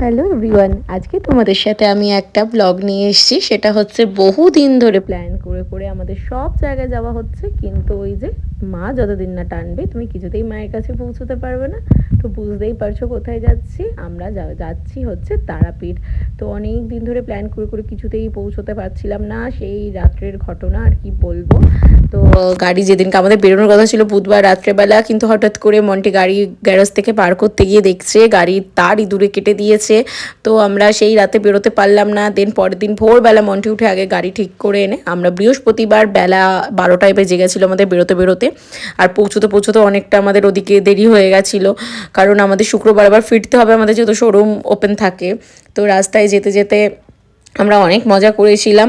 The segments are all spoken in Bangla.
হ্যালো এভরিওয়ান, আজকে তোমাদের সাথে আমি একটা ব্লগ নিয়ে এসেছি। সেটা হচ্ছে বহু দিন ধরে প্ল্যান করে করে আমাদের সব জায়গায় যাওয়া হচ্ছে, কিন্তু ওই যে মা যতদিন না টানবে, তুমি কিছুতেই মায়ের কাছে পৌঁছতে পারবে না। তো বুঝতেই পারছ কোথায় যাচ্ছি। আমরা যাচ্ছি হচ্ছে তারাপীঠ। তো অনেক দিন ধরে প্ল্যান করে করে কিছুতেই পৌঁছতে পারছিলাম না। সেই রাত্রের ঘটনা আর কি বলব। তো গাড়ি যেদিনকে আমাদের বেরোনোর কথা ছিল বুধবার রাত্রেবেলা, কিন্তু হঠাৎ করে মন্টি গাড়ি গ্যারেজ থেকে পার করতে গিয়ে দেখছে গাড়ির তার ইঁদুরে কেটে দিয়েছে। তো আমরা সেই রাতে বেরোতে পারলাম না। দেন পরের দিন ভোরবেলা মন্টি উঠে আগে গাড়ি ঠিক করে এনে আমরা বৃহস্পতিবার বেলা বারোটায় বেজে গেছিল আমাদের বেরোতে বেরোতে। আর পৌঁছতে পৌঁছতে অনেকটা আমাদের ওদিকে দেরি হয়ে গেছিল। কারণ আমাদের শুক্রবার আবার ফিরতে হবে, আমাদের যেহেতু শোরুম ওপেন থাকে। তো রাস্তায় যেতে যেতে আমরা অনেক মজা করেছিলাম।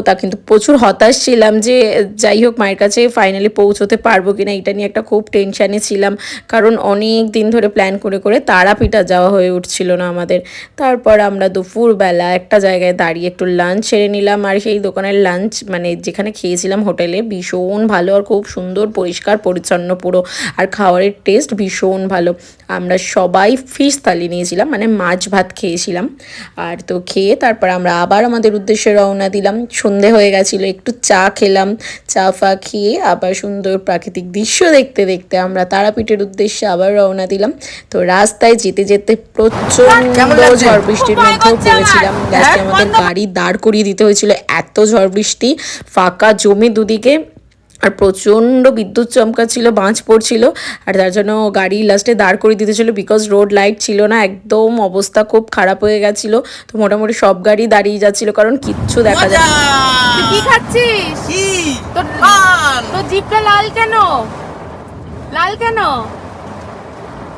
তা কিন্তু প্রচুর হতাশ ছিলাম যে, যাই হোক, মায়ের কাছে ফাইনালি পৌঁছতে পারব কিনা, এটা নিয়ে একটা খুব টেনশানে ছিলাম। কারণ অনেক দিন ধরে প্ল্যান করে করে তারাপীঠা যাওয়া হয়ে উঠছিল না আমাদের। তারপর আমরা দুপুরবেলা একটা জায়গায় দাঁড়িয়ে একটু লাঞ্চ সেরে নিলাম, আর সেই দোকানের লাঞ্চ মানে যেখানে খেয়েছিলাম হোটেলে, ভীষণ ভালো আর খুব সুন্দর, পরিষ্কার, পরিচ্ছন্ন পুরো। আর খাবারের টেস্ট ভীষণ ভালো। আমরা সবাই ফিশ থালি নিয়েছিলাম মানে মাছ ভাত খেয়েছিলাম। আর তো খেয়ে তারপর আমরা আবার আমাদের উদ্দেশ্যে রওনা দিলাম। সন্ধে হয়ে গেছিল একটু চা খেলাম চা ফা খেয়ে আবার সুন্দর প্রাকৃতিক দৃশ্য দেখতে দেখতে আমরা তারাপীঠের উদ্দেশ্যে আবার রওনা দিলাম। তো রাস্তায় যেতে যেতে প্রচণ্ড ঝড় বৃষ্টির মধ্যেও পড়েছিলাম। লাস্টে আমাদের গাড়ি দাঁড় করিয়ে দিতে হয়েছিল এত ঝড় বৃষ্টি ফাঁকা জমি দুদিকে আর প্রচণ্ড বিদ্যুৎ চমকা ছিল বাজ পড়ছিল আর তার জন্য গাড়ি লাস্টে দাঁড় করে দিতে ছিল বিকজ রোড লাইট ছিল না একদম অবস্থা খুব খারাপ হয়ে গেছিল। তো মোটামুটি সব গাড়ি দাঁড়িয়ে যাচ্ছিল কারণ কিচ্ছু দেখা যায় না। তুই কি খাচ্ছিস? কি? তোর পান লাল কেন? লাল কেন?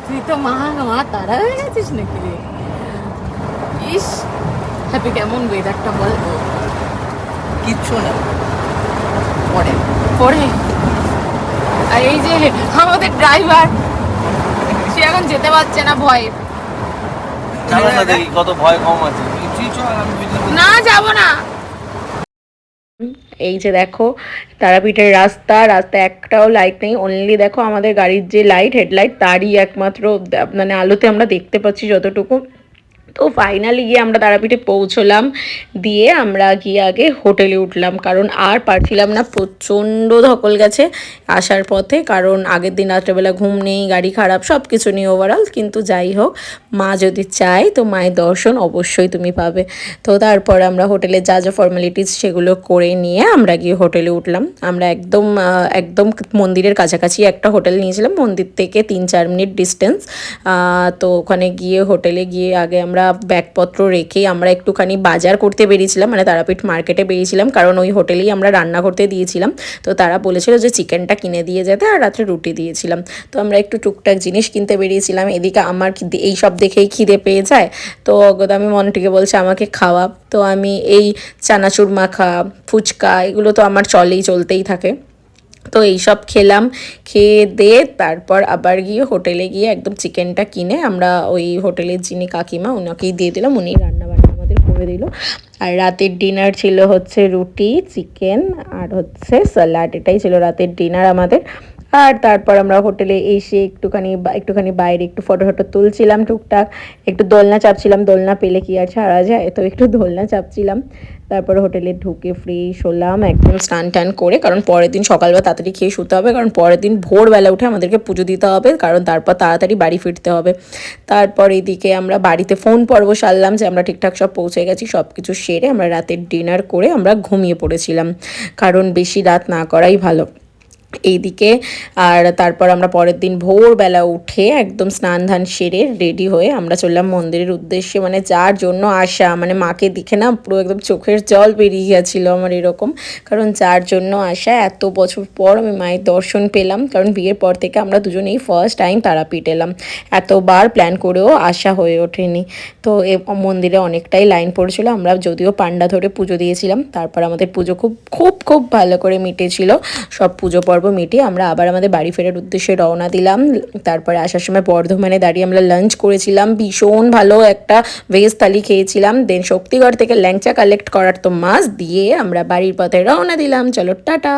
তুই তো মা মা তারা হয়ে গেছিস নাকি রে? ইস হ্যাপি কেমন ওয়েদারটা বল। কিচ্ছু না। পরে। পরে? আর এই যে আমাদের ড্রাইভার সে এখন যেতে পারছে না ভয়ে। চলো না দেখি কত ভয় কম আছে। না যাব না। এই যে দেখো তারাপীঠের রাস্তা রাস্তা একটাও লাইট নেই। অনলি দেখো আমাদের গাড়ির যে লাইট হেডলাইট তারই একমাত্র মানে আলোতে আমরা দেখতে পাচ্ছি যতটুকু। তো ফাইনালি গিয়ে আমরা তারাপীঠে পৌঁছলাম। দিয়ে আমরা গিয়ে আগে হোটেলে উঠলাম। কারণ আর পারছিলাম না, প্রচণ্ড ধকল গেছে আসার পথে। কারণ আগের দিন রাত্রেবেলা ঘুম নেই, গাড়ি খারাপ সব কিছু নিয়ে ওভারঅল কিন্তু যাই হোক, মা যদি চায় তো মায়ের দর্শন অবশ্যই তুমি পাবে। তো তারপর আমরা হোটেলে যা যা ফর্মালিটিস সেগুলো করে নিয়ে আমরা গিয়ে হোটেলে উঠলাম। আমরা একদম একদম মন্দিরের কাছাকাছি একটা হোটেল নিয়েছিলাম। মন্দির থেকে তিন চার মিনিট ডিস্টেন্স তো ওখানে গিয়ে হোটেলে গিয়ে আগে আমরা ব্যাগপত্র রেখে আমরা একটুখানি বাজার করতে বেরিয়েছিলাম মানে তারাপীঠ মার্কেটে বেরিয়েছিলাম, কারণ ওই হোটেলেই আমরা রান্না করতে দিয়েছিলাম। তো তারা বলেছিল যে চিকেনটা কিনে দিয়ে যেতে আর রাত্রে রুটি দিয়েছিলাম। তো আমরা একটু টুকটাক জিনিস কিনতে বেরিয়েছিলাম। এদিকে আমার এই সব দেখেই খিদে পেয়ে যায়। তো আমি মনটিকে বলছে, আমাকে খাওয়া। তো আমি এই চানাচুর মাখা, ফুচকা, এগুলো তো আমার চলেই, চলতেই থাকে। তো এইসব খেলাম, খেয়ে দিয়ে তারপর আবার গিয়ে হোটেলে গিয়ে একদম চিকেনটা কিনে আমরা ওই হোটেলের যিনি কাকিমা ওনাকেই দিয়ে দিলাম, উনি রান্না বান্না আমাদের করে দিল। আর রাতের ডিনার ছিল হচ্ছে রুটি, চিকেন আর হচ্ছে স্যালাড এটাই ছিল রাতের ডিনার আমাদের। আর তারপর আমরা হোটেলে এসে একটুখানি একটুখানি বাইরে একটু ফটো ফটো তুলছিলাম টুকটাক। একটু দোলনা চাপছিলাম, দোলনা পেলে কি আর ছাড়া যায়? তো একটু দোলনা চাপছিলাম। তারপর হোটেলে ঢুকে ফ্রেশ হলাম, একদম স্নান টান করে, কারণ পরের দিন সকালবেলা তাড়াতাড়ি খেয়ে শুতে হবে, কারণ পরের দিন ভোরবেলা উঠে আমাদেরকে পুজো দিতে হবে, কারণ তারপর তাড়াতাড়ি বাড়ি ফিরতে হবে। তারপর এদিকে আমরা বাড়িতে ফোন পর্ব সারলাম যে আমরা ঠিকঠাক সব পৌঁছে গেছি সব কিছু সেরে আমরা রাতের ডিনার করে আমরা ঘুমিয়ে পড়েছিলাম। কারণ বেশি রাত না করাই ভালো। এইদিকে। আর তারপর আমরা পরের দিন ভোরবেলা উঠে একদম স্নান ধান সেরে রেডি হয়ে আমরা চললাম মন্দিরের উদ্দেশ্যে। মানে যার জন্য আসা মানে মাকে দেখে না পুরো একদম চোখের জল বেরিয়ে গেছিল আমার এরকম। কারণ যার জন্য আসা এত বছর পর আমি মায়ের দর্শন পেলাম। কারণ বিয়ের পর থেকে আমরা দুজনেই ফার্স্ট টাইম তারাপীঠ এলাম। এতবার প্ল্যান করেও আসা হয়ে ওঠেনি। তো এ মন্দিরে অনেকটাই লাইন পড়েছিল। আমরা যদিও পান্ডা ধরে পুজো দিয়েছিলাম, তারপর আমাদের পুজো খুব খুব খুব ভালো করে মিটেছিল। সব পুজো পর্ব মিটিয়ে আমরা আবার আমাদের বাড়ি ফেরার উদ্দেশ্যে রওনা দিলাম। তারপরে আসার সময় বর্ধমানে দাঁড়িয়ে আমরা লাঞ্চ করেছিলাম। ভীষণ ভালো একটা ভেজ থালি খেয়েছিলাম। দেন শক্তিগড় থেকে ল্যাংচা কালেক্ট করার তো মাছ দিয়ে আমরা বাড়ির পথে রওনা দিলাম। চলো, টাটা!